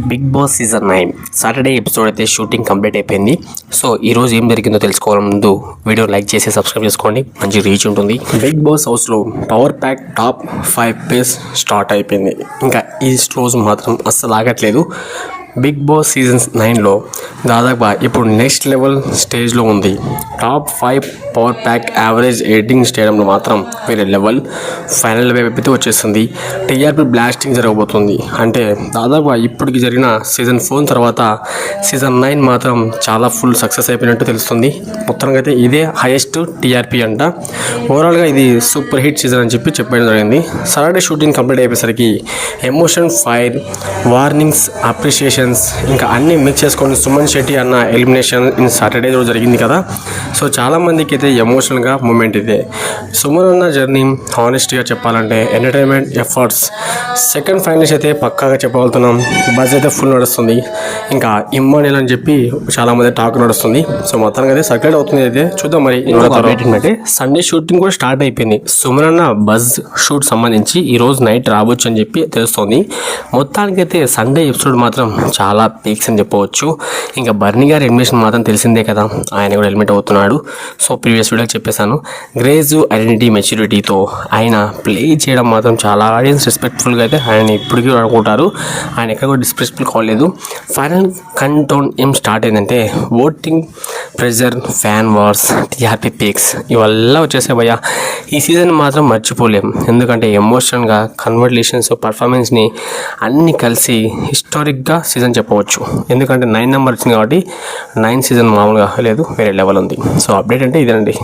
Bigg Boss season nine Saturday episode అయితే shooting complete అయిపోయింది. So ఈ రోజు ఏం జరిగిందో తెలుసుకోవాలి ముందు వీడియో లైక్ చేసి సబ్స్క్రైబ్ చేసుకోండి. మంచి రీచ్ ఉంటుంది. బిగ్ బాస్ హౌస్లో power pack top five phase start అయిపోయింది. ఇంకా ఈ రోజు మాత్రం అస్సలు ఆగట్లేదు. బిగ్ బాస్ సీజన్ నైన్లో దాదాపుగా ఇప్పుడు నెక్స్ట్ లెవెల్ స్టేజ్లో ఉంది. Top five power pack average editing స్టేడియంలో మాత్రం వేరే లెవెల్ ఫైనల్ వైపు అయితే వచ్చేస్తుంది. టీఆర్పీ బ్లాస్టింగ్ జరగబోతుంది. అంటే దాదాపుగా ఇప్పటికి జరిగిన సీజన్ ఫోర్ తర్వాత సీజన్ నైన్ మాత్రం చాలా ఫుల్ సక్సెస్ అయిపోయినట్టు తెలుస్తుంది. మొత్తంగా అయితే ఇదే హైయెస్ట్ టీఆర్పీ అంట. ఓవరాల్గా ఇది సూపర్ హిట్ సీజన్ అని చెప్పి చెప్పడం జరిగింది. సాటర్డే షూటింగ్ కంప్లీట్ అయిపోయేసరికి ఎమోషన్ ఫైర్ వార్నింగ్స్ అప్రిషియేషన్స్ ఇంకా అన్నీ మిక్స్ చేసుకొని సుమన్ శెట్టి అన్న ఎలిమినేషన్ ఇన్ సాటర్డే రోజు జరిగింది కదా. సో చాలా మందికి అయితే ఎమోషనల్గా మూమెంట్ ఇదే. సుమన్ అన్న జర్నీ హానెస్ట్గా చెప్పాలంటే ఎంటర్టైన్మెంట్ ఎఫర్ట్స్ సెకండ్ ఫైనల్స్ అయితే పక్కాగా చెప్పగలుగుతున్నాం. బజ్ అయితే ఫుల్ నడుస్తుంది. ఇంకా ఇమ్మానియల్ అని చెప్పి చాలా మంది టాక్ నడుస్తుంది. సో మొత్తానికి అయితే సర్క్యులేట్ అవుతుంది అయితే. చూద్దాం మరి ఏంటంటే? సండే షూటింగ్ కూడా స్టార్ట్ అయిపోయింది. సుమన్ అన్న బజ్ షూట్ సంబంధించి ఈ రోజు నైట్ రావచ్చు అని చెప్పి తెలుస్తోంది. మొత్తానికైతే సండే ఎపిసోడ్ మాత్రం చాలా పీక్స్ అని చెప్పవచ్చు. ఇంకా బర్నీ గారి ఎలిమినేషన్ మాత్రం తెలిసిందే కదా. ఆయన కూడా హెల్మెట్ అవుతున్నాడు. సో ప్రీవియస్ వీడియో చెప్పేశాను. గ్రేజ్ ఐడెంటిటీ మెచ్యూరిటీతో ఆయన ప్లే చేయడం మాత్రం చాలా ఆడియన్స్ రెస్పెక్ట్ఫుల్గా అయితే ఆయన ఇప్పటికీ అనుకుంటారు ఆయన ఎక్కడ కూడా డిస్రెస్పెక్ట్ఫుల్ కాలేదు ఫైనల్ కంటౌన్ ఏం స్టార్ట్ అయిందంటే voting pressure fan wars TRP peaks ఇవల్ల వచ్చేసే భయ్యా. ఈ సీజన్ మాత్రం మర్చిపోలేం. ఎందుకంటే ఎమోషనల్గా కన్వర్లేషన్స్ పర్ఫార్మెన్స్ని అన్నీ కలిసి హిస్టారిక్గా సీజన్ చెప్పవచ్చు. ఎందుకంటే నైన్ నెంబర్ వచ్చింది కాబట్టి నైన్ సీజన్ మామూలుగా లేదు వేరే లెవెల్ ఉంది. సో అప్డేట్ అంటే ఇదేనండి.